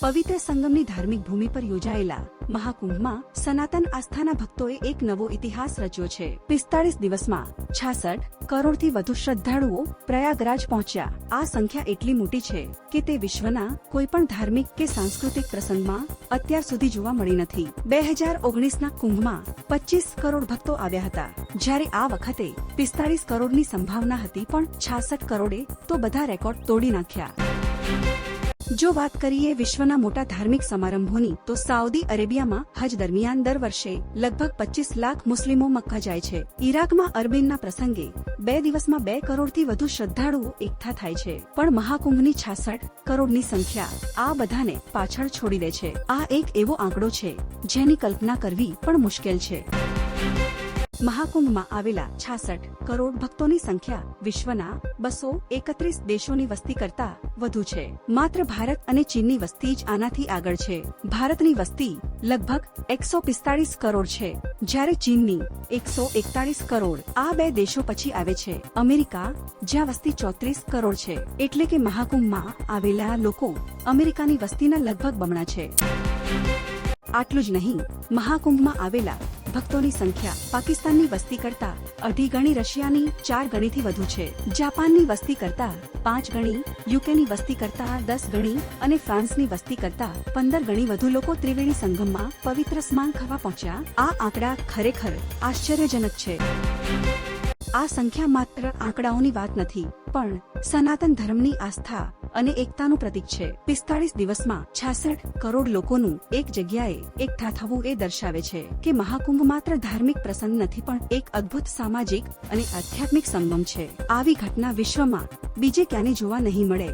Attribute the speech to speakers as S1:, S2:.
S1: પવિત્ર સંગમની ધાર્મિક ભૂમિ પર યોજાયેલા મહાકુંભમાં સનાતન આસ્થાના ભક્તોએ એક નવો ઇતિહાસ રચ્યો છે. પિસ્તાળીસ દિવસમાં છાસઠ કરોડથી વધુ શ્રદ્ધાળુઓ પ્રયાગરાજ પહોંચ્યા. આ સંખ્યા એટલી મોટી છે કે તે વિશ્વના કોઈ પણ ધાર્મિક કે સાંસ્કૃતિક પ્રસંગમાં અત્યાર સુધી જોવા મળી નથી. બે હજાર ઓગણીસના કુંભમાં પચીસ કરોડ ભક્તો આવ્યા હતા. જ્યારે આ વખતે પિસ્તાળીસ કરોડની સંભાવના હતી પણ છાસઠ કરોડે તો બધા રેકોર્ડ તોડી નાખ્યા. જો વાત કરીએ વિશ્વના મોટા ધાર્મિક સમારંભોની, તો સાઉદી અરેબિયામાં હજ દરમિયાન દર વર્ષે લગભગ પચીસ લાખ મુસ્લિમો મક્કા જાય છે. ઈરાકમાં અરબીનના પ્રસંગે બે દિવસમાં બે કરોડથી વધુ શ્રદ્ધાળુઓ એકઠા થાય છે. પણ મહાકુંભની છાસઠ કરોડની સંખ્યા આ બધાને પાછળ છોડી દે છે. આ એક એવો આંકડો છે જેની કલ્પના કરવી પણ મુશ્કેલ છે. મહાકુંભમાં આવેલા છાસઠ કરોડ ભક્તોની સંખ્યા વિશ્વના બસો એકત્રીસ દેશોની વસ્તી કરતા વધુ છે. માત્ર ભારત અને ચીનની વસ્તી જ આનાથી આગળ છે. ભારતની વસ્તી લગભગ એકસો પિસ્તાળીસ કરોડ છે, જ્યારે ચીનની એકસો એકતાળીસ કરોડ આ બે દેશો પછી આવે છે. અમેરિકા, જ્યાં વસ્તી ચોત્રીસ કરોડ છે, એટલે કે મહાકુંભમાં આવેલા લોકો અમેરિકાની વસ્તીના લગભગ બમણા છે. આટલું જ નહીં, મહાકુંભમાં આવેલા ભક્તોની સંખ્યા પાકિસ્તાનની વસ્તી કરતા અઢી ગણી, રશિયાની ચાર ગણીથી વધુ છે. જાપાનની વસ્તી કરતા પાંચ ગણી, યુકેની વસ્તી કરતા દસ ગણી અને ફ્રાન્સની વસ્તી કરતા પંદર ગણી વધુ લોકો ત્રિવેણી સંગમમાં પવિત્ર સ્નાન ખાવા પહોંચ્યા. આ આંકડા ખરેખર આશ્ચર્યજનક છે. આ સંખ્યા માત્ર આંકડાઓની વાત નથી, પણ સનાતન ધર્મની આસ્થા અને એકતાનું પ્રતીક છે. પિસ્તાળીસ દિવસમાં છાસઠ કરોડ લોકોનું એક જગ્યાએ એકઠા થવું એ દર્શાવે છે કે મહાકુંભ માત્ર ધાર્મિક પ્રસંગ નથી પણ એક અદ્ભુત સામાજિક અને આધ્યાત્મિક સંગમ છે. આવી ઘટના વિશ્વમાં બીજે ક્યાંય જોવા નહીં મળે.